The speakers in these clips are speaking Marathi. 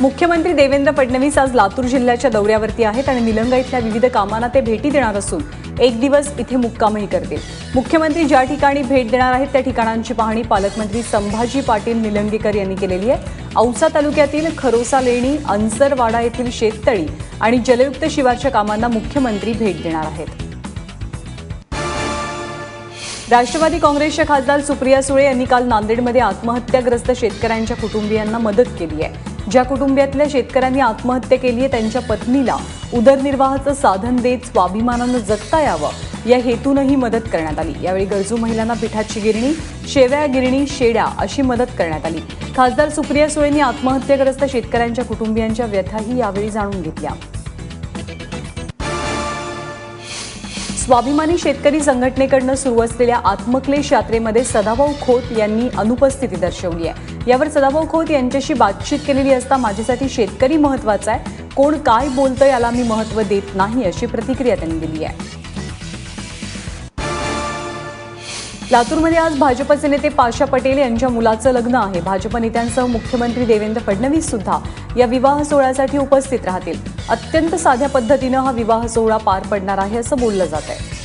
मुख्यमंत्री देवेंद्र फडणवीस आज लातूर जिल्ह्याच्या दौऱ्यावरती आहेत आणि निलंगा इथल्या विविध कामांना ते भेटी देणार असून एक दिवस इथे मुक्कामही करतील. मुख्यमंत्री ज्या ठिकाणी भेट देणार आहेत त्या ठिकाणांची पाहणी पालकमंत्री संभाजी पाटील निलंगेकर यांनी केलेली आहे. औसा तालुक्यातील खरोसा लेणी अन्सरवाडा येथील शेततळी आणि जलयुक्त शिवारच्या कामांना मुख्यमंत्री भेट देणार आहेत. राष्ट्रवादी काँग्रेसच्या खासदार सुप्रिया सुळे यांनी काल नांदेडमध्ये आत्महत्याग्रस्त शेतकऱ्यांच्या कुटुंबियांना मदत केली आहे. ज्या कुटुंबियातल्या शेतकऱ्यांनी आत्महत्या केली आहे त्यांच्या पत्नीला उदरनिर्वाहाचं साधन देत स्वाभिमानानं जगता यावं या हेतूनही मदत करण्यात आली. यावेळी गरजू महिलांना पिठाची गिरणी शेव्या गिरणी शेड्या अशी मदत करण्यात आली. खासदार सुप्रिया सुळेंनी आत्महत्याग्रस्त शेतकऱ्यांच्या कुटुंबियांच्या व्यथाही यावेळी जाणून घेतल्या. स्वाभिमानी शेतकरी संघटनेकडनं सुरू असलेल्या आत्मक्लेश यात्रेमध्ये सदाभाऊ खोत यांनी अनुपस्थिती दर्शवली आहे. यावर सदाभाऊ खोत यांच्याशी बातचीत केलेली असता माझ्यासाठी शेतकरी महत्त्वाचा आहे. कोण काय बोलतं याला मी महत्त्व देत नाही अशी प्रतिक्रिया त्यांनी दिली आहे. लातूरमध्ये आज भाजपचे नेते पाशा पटेल यांच्या मुलाचं लग्न आहे. भाजप नेत्यांसह मुख्यमंत्री देवेंद्र फडणवीस सुद्धा या विवाह सोहळ्यासाठी उपस्थित राहतील. अत्यंत साध्या पद्धतीनं हा विवाह सोहळा पार पडणार आहे असं बोललं जात आहे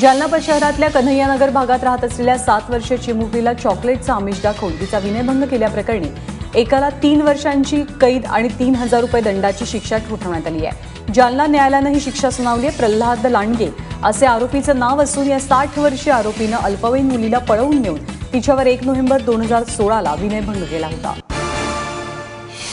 जालना शहरातल्या कन्हैयानगर भागात राहत असलेल्या सात वर्षीय चिमुकलीला चॉकलेटचा आमिष दाखवून तिचा विनयभंग केल्याप्रकरणी एकाला तीन वर्षांची कैद आणि तीन हजार रुपये दंडाची शिक्षा ठोठवण्यात आली आहे. जालना न्यायालयानं ही शिक्षा सुनावली आहे. प्रल्हाद लांडगे असे आरोपीचं नाव असून या साठ वर्षीय आरोपीनं अल्पवयीन मुलीला पळवून नेऊन तिच्यावर एक नोव्हेंबर दोन हजार सोळाला विनयभंग केला होता.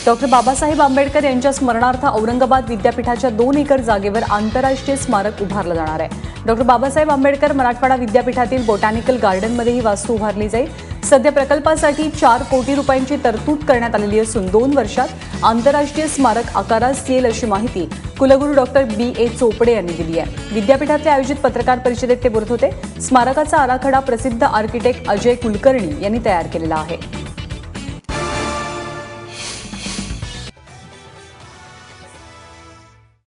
डॉक्टर बाबासाहेब आंबेडकर यांच्या स्मरणार्थ औरंगाबाद विद्यापीठाच्या दोन एकर जागेवर आंतरराष्ट्रीय स्मारक उभारलं जाणार आहे. डॉक्टर बाबासाहेब आंबेडकर मराठवाडा विद्यापीठातील बोटॅनिकल गार्डनमध्ये ही वास्तू उभारली जाईल. सध्या प्रकल्पासाठी चार कोटी रुपयांची तरतूद करण्यात आलेली असून दोन वर्षात आंतरराष्ट्रीय स्मारक आकारास येईल अशी माहिती कुलगुरू डॉक्टर बी ए चोपडे यांनी दिली आहे. विद्यापीठातले आयोजित पत्रकार परिषदेत ते बोलत होते स्मारकाचा आराखडा प्रसिद्ध आर्किटेक्ट अजय कुलकर्णी यांनी तयार केलेला आहे.